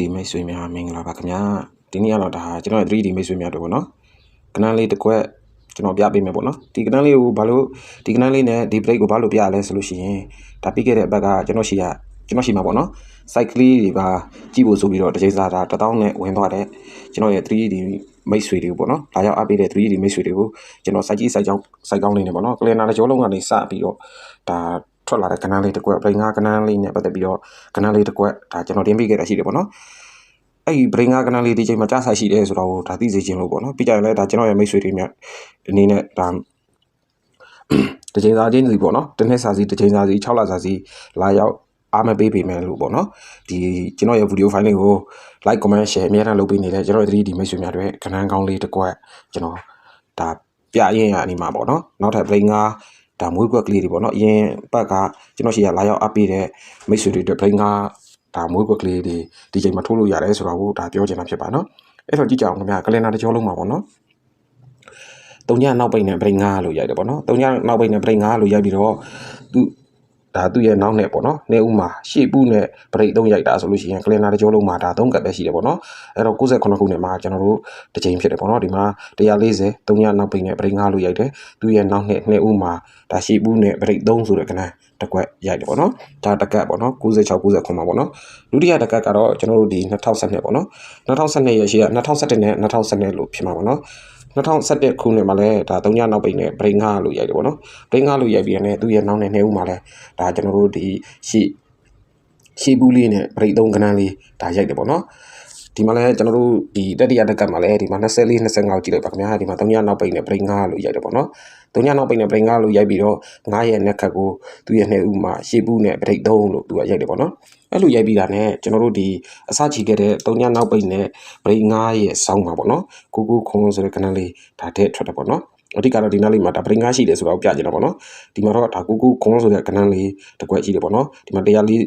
ဒီမိတ်ဆွေများမင်္ဂလာပါခင်ဗျာဒီနေ့ကတော့ဒါကျွန်တော်ရဲ့ 3D မိတ်ဆွေများတို့ပေါ့နော်ကနန်းလေးတစ်ခွက်ကျွန်တော်ပြပေးမယ်ပေါ့နော်ဒီကနန်းလေးကိုဘာလို့ဒီကနန်းလေးနဲ့ဒီ break ကိုဘာလို့ပြရလဲဆိုလို့ရှိရင်ဒါပြီးခဲ့တဲ့ဘက်ကကျွန်တော်ရှိရကျွန်တော်ရှိမှာပေါ့နော် site ကလေးတွေပါကြည့်ဖို့ဆိုပြီးတော့တစ်ချိန်စာဒါ1000နဲ့ဝင်သွားတဲ့ကျွန်တော်ရဲ့ 3D မိတ်ဆွေတွေကိုပေါ့နော်လာရောက်အားပေးတဲ့ 3D မိတ်ဆွေတွေကိုကျွန်တော် site ကြီး site ကြောင်း site ကောင်းလေးနေပေါ့နော် cleaner တစ်ကြောလုံးကနေစပြီးတော့ဒါ ထွက်လာတဲ့ကနန်းလေးတစ်ခွက် break 5ကနန်းလေးနဲ့ပတ်သက်ပြီးတော့ကနန်းလေးတစ်ခွက်ဒါကျွန်တော်တင်ပေးခဲ့တာရှိတယ်ပေါ့နော်အဲ့ဒီ brain ကကနန်းလေးဒီချိန်မှာကြားဆိုင်ရှိတယ်ဆိုတော့ဒါသိစေချင်လို့ပေါ့နော်ပြီးကြရင်လည်းဒါကျွန်တော်ရဲ့မိတ်ဆွေတွေမြတ်အနေနဲ့ဒါတစ်ချိန်စာချင်းစီပေါ့နော်တစ်နှစ်စာစီတစ်ချိန်စာစီ6လစာစီလာရောက်အားမပေးပေမဲ့လို့ပေါ့နော်ဒီကျွန်တော်ရဲ့ video file လေးကို like comment share အများအားလုပ်ပေးနေတဲ့ကျွန်တော်ရဲ့ 3D မိတ်ဆွေများတွေကနန်းကောင်းလေးတစ်ကွက်ကျွန်တော်ဒါပြရင်ရအနီမှာပေါ့နော်နောက်ထပ် brain က ဒါမွေးကွက်ကလေးတွေပေါ့နော်အရင်ဘက်ကကျွန်တော်ရှိရလာရောက်အပ်ပေးတဲ့မိတ်ဆွေတွေအတွက် brain ကဒါမွေးကွက်ကလေးတွေဒီချိန်မှာထိုးလို့ရတယ်ဆိုတော့ဒါပြောချင်တာဖြစ်ပါနော်အဲ့တော့ကြည့်ကြအောင်ခင်ဗျာကလင်နာတစ်ကြောလုံးမှာပေါ့နော်တုံညနောက်ပိတ်နဲ့ brain 5လို့ရိုက်တယ်ပေါ့နော်တုံညနောက်ပိတ်နဲ့ brain 5လို့ရိုက်ပြီးတော့သူ ဒါသူ့ရဲ့နောက်နဲ့ပေါ့နော်နေဦးမှာရှေ့ပူးနဲ့ break သုံးရိုက်တာဆိုလို့ရှိရင်ကလင်နာတစ်ကြောလုံးမှာဒါသုံးကပ်ပဲရှိတယ်ပေါ့နော်အဲ့တော့68ခုနှစ်မှာကျွန်တော်တို့တစ်ချိန်ဖြစ်တယ်ပေါ့နော်ဒီမှာ140တုံညနောက်ပိတ်နဲ့ break 5လို့ရိုက်တယ်သူ့ရဲ့နောက်နဲ့နေဦးမှာဒါရှေ့ပူးနဲ့ break 3ဆိုတဲ့ကဏ္ဍတစ်ကွက်ရိုက်တယ်ပေါ့နော်ဒါတကတ်ပေါ့နော်96 99မှာပေါ့နော်ဒုတိယတကတ်ကတော့ကျွန်တော်တို့ဒီ2012ပေါ့နော်2012ရဲ့ရှေ့က2017နဲ့2012လို့ဖြစ်မှာပေါ့နော် 2011ခုနှစ်မှာလည်းဒါ3ညနောက်ပိတ်နဲ့ brain 5လို့ရိုက်တယ်ပေါ့နော် brain 5လို့ရိုက်ပြီးရင်သူ့ရဲ့နောက်နဲ့နှစ်ဦးမှာလည်းဒါကျွန်တော်တို့ဒီရှေ့ရှေ့ဘူးလေးနဲ့ break 3ကဏ္ဍလေးဒါရိုက်တယ်ပေါ့နော် ဒီမှာလည်းကျွန်တော်တို့ဒီတတိယတက်ကတ်မှာလည်းဒီမှာ24 25ကြည့်လိုက်ပါခင်ဗျာဒီမှာ3ညနောက်ပိတ်နဲ့ brain 5လို့ရိုက်တယ်ပေါ့နော်3ညနောက်ပိတ်နဲ့ brain 5လို့ရိုက်ပြီးတော့9ရဲ့နက်ခတ်ကိုသူ့ရဲ့နှစ်ဦးမှာရှေ့ဘူးနဲ့ break 3လို့သူကရိုက်တယ်ပေါ့နော်အဲ့လိုရိုက်ပြီးတာနဲ့ကျွန်တော်တို့ဒီအစချီခဲ့တဲ့3ညနောက်ပိတ်နဲ့ break 9ရဲ့စောင်းမှာပေါ့နော်ကိုကိုခုံဆိုတဲ့ကဏ္ဍလေးဒါတဲ့ထွက်တယ်ပေါ့နော်အဓိကတော့ဒီနားလေးမှာဒါ break 9ရှိတယ်ဆိုတော့ပြကြတယ်ပေါ့နော်ဒီမှာတော့ဒါကိုကိုခုံဆိုတဲ့ကဏ္ဍလေးတစ်ခွက်ရှိတယ်ပေါ့နော်ဒီမှာတရားလေး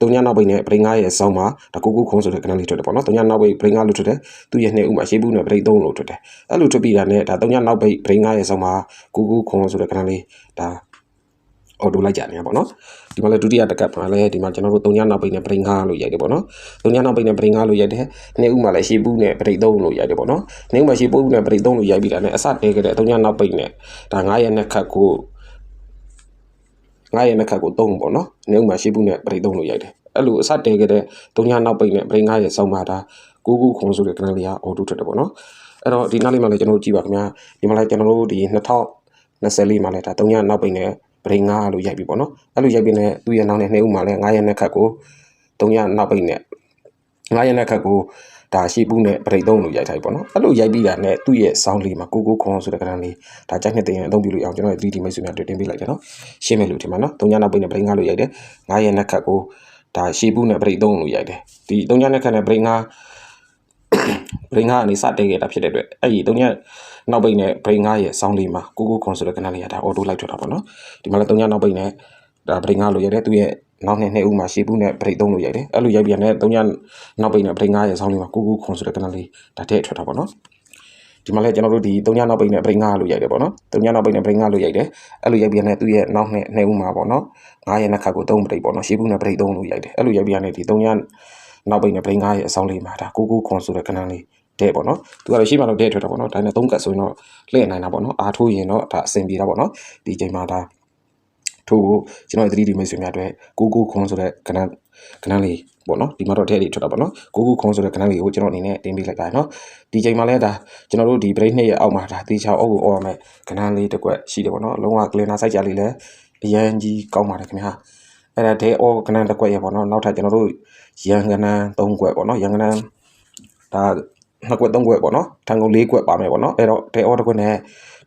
တုံညာနောက်ပိတ်နဲ့ brain 9ရဲ့စောင်းမှာဒါကိုကိုခုံဆိုတဲ့ကဏ္ဍလေးထွက်တယ်ပေါ့နော်တုံညာနောက်ပိတ် brain 9လို့ထွက်တယ်သူ့ရဲ့နှစ်ဦးမှာရှေးဘူးနဲ့ brain 3လို့ထွက်တယ်အဲ့လိုထွက်ပြီးတာနဲ့ဒါတုံညာနောက်ပိတ် brain 9ရဲ့စောင်းမှာကိုကိုခုံဆိုတဲ့ကဏ္ဍလေးဒါအော်တိုလိုက်ကြနေရပါတော့ဒီမှာလည်းဒုတိယတကပ်မှာလည်းဒီမှာကျွန်တော်တို့3ညနောက်ပိတ်နဲ့ brain 5လို့ရိုက်တယ်ပေါ့နော်3ညနောက်ပိတ်နဲ့ brain 5လို့ရိုက်တယ်နေ့ဦးမှာလည်းရှေ့ဘူးနဲ့ brain 3လို့ရိုက်တယ်ပေါ့နော်နေ့ဦးမှာရှေ့ဘူးနဲ့ brain 3လို့ရိုက်ပြီးတာနဲ့အစတဲခဲ့တဲ့3ညနောက်ပိတ်နဲ့ဒါ9ရက်နဲ့ခတ်ကို 9ရက်နဲ့ခတ်ကို3ပေါ့နော်နေ့ဦးမှာရှေ့ဘူးနဲ့ brain 3လို့ရိုက်တယ်အဲ့လိုအစတဲခဲ့တဲ့3ညနောက်ပိတ်နဲ့ brain 5ရက်ဆောင်းပါတာကိုကူခွန်ဆိုတဲ့ကနလေးကအော်တိုထွက်တယ်ပေါ့နော်အဲ့တော့ဒီနောက်လေးမှာလည်းကျွန်တော်တို့ကြည့်ပါခင်ဗျာဒီမှာလည်းကျွန်တော်တို့ဒီ2024မှာလည်းဒါ3ညနောက်ပိတ်နဲ့ပရိငါလို့ရိုက်ပြီပေါ့နော်အဲ့လိုရိုက်ပြီးနဲ့သူ့ရဲ့နောက်နဲ့နှစ်ဦးမှာလည်း9ရက်နဲ့ခတ်ကို3ရက်နောက်ပိတ်နဲ့9ရက်နဲ့ခတ်ကို ဒါရှိပူးနဲ့ပရိသုံးလို့ရိုက်ထားပြီပေါ့နော်အဲ့လိုရိုက်ပြီးတာနဲ့သူ့ရဲ့ဆောင်းလေးမှာကိုကိုခွန်ဆိုတဲ့ကဏ္ဍလေးဒါကြိုက်နှစ်သိရင်အသုံးပြုလို့အောင်ကျွန်တော်ရဲ့ 3D မိတ်ဆွေများတွေ့တင်ပေးလိုက်တယ်နော်ရှင်းမယ်လို့ထင်ပါနော်3ရက်နောက်ပိတ်နဲ့ပရိငါလို့ရိုက်တယ်9ရက်နဲ့ခတ်ကိုဒါရှိပူးနဲ့ပရိသုံးလို့ရိုက်တယ်ဒီ3ရက်နဲ့ခတ်နဲ့ပရိငါပရိငါကနေစတဲ့ခဲ့တာဖြစ်တဲ့အတွက်အဲ့ဒီ3ရက်နောက်ပိတ်နဲ့ brain 9ရဲ့ဆောင်းလေးမှာကိုကိုခွန်ဆိုတဲ့ကဏ္ဍလေးကဒါ auto လိုက်ထွက်တာပေါ့နော်ဒီမှာလည်း3ညနောက်ပိတ်နဲ့ဒါ brain 9လို့ရတယ်သူရဲ့ နောက်နှစ်နှစ်ဦးမှာရှေ့ဘူးနဲ့ break 3လို့ရိုက်တယ်အဲ့လိုရိုက်ပြန်တဲ့3ညနောက်ပိတ်နဲ့ break 9ရဲ့ဆောင်းလေးမှာကိုကိုခွန်ဆိုတဲ့ကဏ္ဍလေးဒါတဲ့ထွက်တာပေါ့နော်ဒီမှာလည်းကျွန်တော်တို့ဒီ3ညနောက်ပိတ်နဲ့ break 9လို့ရိုက်တယ်ပေါ့နော်3ညနောက်ပိတ်နဲ့ break 9လို့ရိုက်တယ်အဲ့လိုရိုက်ပြန်တဲ့သူရဲ့နောက်နှစ်နှစ်ဦးမှာပေါ့နော်9ရဲ့နှစ်ခါကို3 break ပေါ့နော်ရှေ့ဘူးနဲ့ break 3လို့ရိုက်တယ်အဲ့လိုရိုက်ပြန်တဲ့ဒီ3ညနောက်ပိတ်နဲ့ break 9ရဲ့အဆောင်လေးမှာဒါကိုကိုခွန်ဆိုတဲ့ကဏ္ဍလေးတဲ့ပေါ့နော်သူကတော့ရှိမှတော့တဲ့ထွက်တာပေါ့နော်ဒါနဲ့သုံးကတ်ဆိုရင်တော့လှည့်နိုင်တာပေါ့နော်အာထိုးရင်တော့ဒါအဆင်ပြေတာပေါ့နော်ဒီချိန်မှာဒါ ထိုးကိုကျွန်တော် 3D မိတ်ဆွေများအတွက်ကိုကိုခွန်ဆိုတဲ့ကဏ္ဍကဏ္ဍလေးပေါ့နော်ဒီမှာတော့တဲ့လေးထွက်တာပေါ့နော်ကိုကိုခွန်ဆိုတဲ့ကဏ္ဍလေးကိုကျွန်တော်အနေနဲ့တင်ပေးလိုက်ပါနော်ဒီချိန်မှာလဲဒါကျွန်တော်တို့ဒီ break နှစ်ရဲ့အောက်မှာဒါတေချာအုပ်ကိုအော်ရမယ်ကဏ္ဍလေးတစ်ကွက်ရှိတယ်ပေါ့နော်အလုံးဝ cleaner site ကြလေးလဲအရန်ကြီးကောင်းပါတယ်ခင်ဗျာအဲ့ဒါဒဲအော်ကဏ္ဍတစ်ကွက်ရပေါ့နော်နောက်ထပ်ကျွန်တော်တို့ရန်ကဏ္ဍ၃ကွက်ပေါ့နော်ရန်ကဏ္ဍဒါနှစ်ကွက်သုံးကွက်ပေါ့နော်ထန်ကုန်၄ကွက်ပါမယ်ပေါ့နော်အဲ့တော့ဒဲအော်တစ်ကွက်နဲ့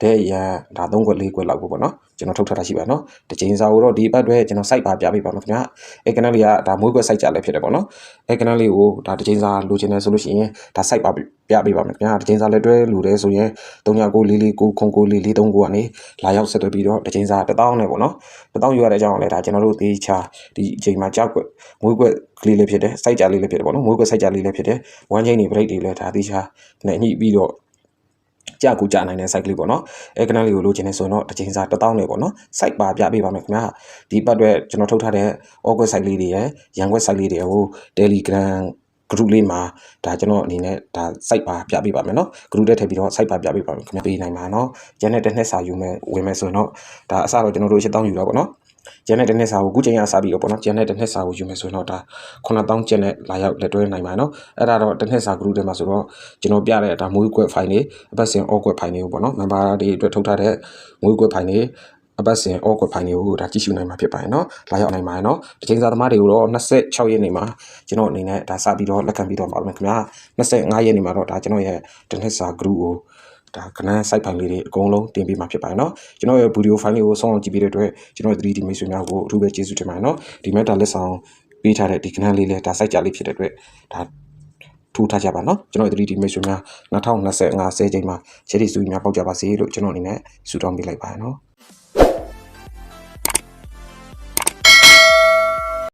ဒဲရန်ဒါ၃ကွက်၄ကွက်လောက်ပေါ့နော်ကျွန်တော်ထုတ်ထားတာရှိပါနော်တချိန်စာကိုတော့ဒီဘက်တွေကျွန်တော် site ပါပြပေးပါမယ်ခင်ဗျာအဲ canal လေးကဒါမွေးကွက် site ကြလည်းဖြစ်တယ်ပေါ့နော်အဲ canal လေးကိုဒါတချိန်စာလိုချင်တယ်ဆိုလို့ရှိရင်ဒါ site ပါပြပေးပါမယ်ခင်ဗျာတချိန်စာလက်တွဲလူတယ်ဆိုရင်39944439ကနေလာရောက်ဆက်သွယ်ပြီးတော့တချိန်စာ1000နဲ့ပေါ့နော်1000ယူရတဲ့အကြောင်းလည်းဒါကျွန်တော်တို့သေချာဒီအချိန်မှာကြောက်ကွက်မွေးကွက်ကလေးလေးဖြစ်တယ် site ကြလေးလေးဖြစ်တယ်ပေါ့နော်မွေးကွက် site ကြလေးလေးဖြစ်တယ် one chain တွေ break တွေလည်းဒါသေချာနဲ့ညှိပြီးတော့ ကြာကူကြာနိုင်တဲ့ site လေးပေါ့နော်အဲ canal လေးကိုလိုချင်နေဆိုရင်တော့တစ်ချိန်စာ1000နဲ့ပေါ့နော် site ပါပြပေးပါမယ်ခင်ဗျာဒီပတ်အတွက်ကျွန်တော်ထုတ်ထားတဲ့ August site လေးတွေရယ်ရန် web site လေးတွေကို Telegram group လေးမှာဒါကျွန်တော်အနေနဲ့ဒါ site ပါပြပေးပါမယ်နော် group ထဲထည့်ပြီးတော့ site ပါပြပေးပါမယ်ခင်ဗျပေးနိုင်ပါနော်ကျန်တဲ့တစ်နှစ်စာယူမယ်ဝင်မယ်ဆိုရင်တော့ဒါအစတော့ကျွန်တော်တို့8000ယူတော့ပေါ့နော် ကျန်တဲ့တစ်နှစ်စာကိုအခုချိန်ကစပြီးတော့ပေါ့နော်ကျန်တဲ့တစ်နှစ်စာကိုယူမယ်ဆိုရင်တော့ဒါ9000ကျန်တဲ့လာရောက်လက်တွဲနိုင်ပါနော်အဲ့ဒါတော့တစ်နှစ်စာ group ထဲမှာဆိုတော့ကျွန်တော်ပြတဲ့ဒါမွေးကွက် file တွေအပတ်စဉ် all ကွက် file တွေကိုပေါ့နော် member တွေအတွက်ထုတ်ထားတဲ့မွေးကွက် file တွေအပတ်စဉ် all ကွက် file တွေကိုဒါကြည့်ရှုနိုင်မှာဖြစ်ပါတယ်နော်လာရောက်နိုင်ပါတယ်နော်တချိန်စာသမားတွေကိုတော့26ရက်နေ့မှာကျွန်တော်အနေနဲ့ဒါစပြီးတော့လက်ခံပြီးတော့ပါမယ်ခင်ဗျာ25ရက်နေ့မှာတော့ဒါကျွန်တော်ရဲ့တစ်နှစ်စာ group ကို ဒါကနန်း site file လေးတွေအကုန်လုံးတင်ပေးမှာဖြစ်ပါတယ်နော်ကျွန်တော်ရဲ့ video file လေးကိုဆောင်းအောင်ကြည့်ပေးတဲ့အတွက်ကျွန်တော် 3D မိတ်ဆွေများကိုအထူးပဲကျေးဇူးတင်ပါတယ်နော်ဒီမဲ့ဒါလက်ဆောင်ပေးထားတဲ့ဒီကနန်းလေးလည်းဒါ site ကြလေးဖြစ်တဲ့အတွက်ဒါထူထားကြပါနော်ကျွန်တော် 3D မိတ်ဆွေများ2025 10ချိန်မှာ cherry စုများပေါက်ကြပါစေလို့ကျွန်တော်အနေနဲ့ဆုတောင်းပေးလိုက်ပါတယ်နော်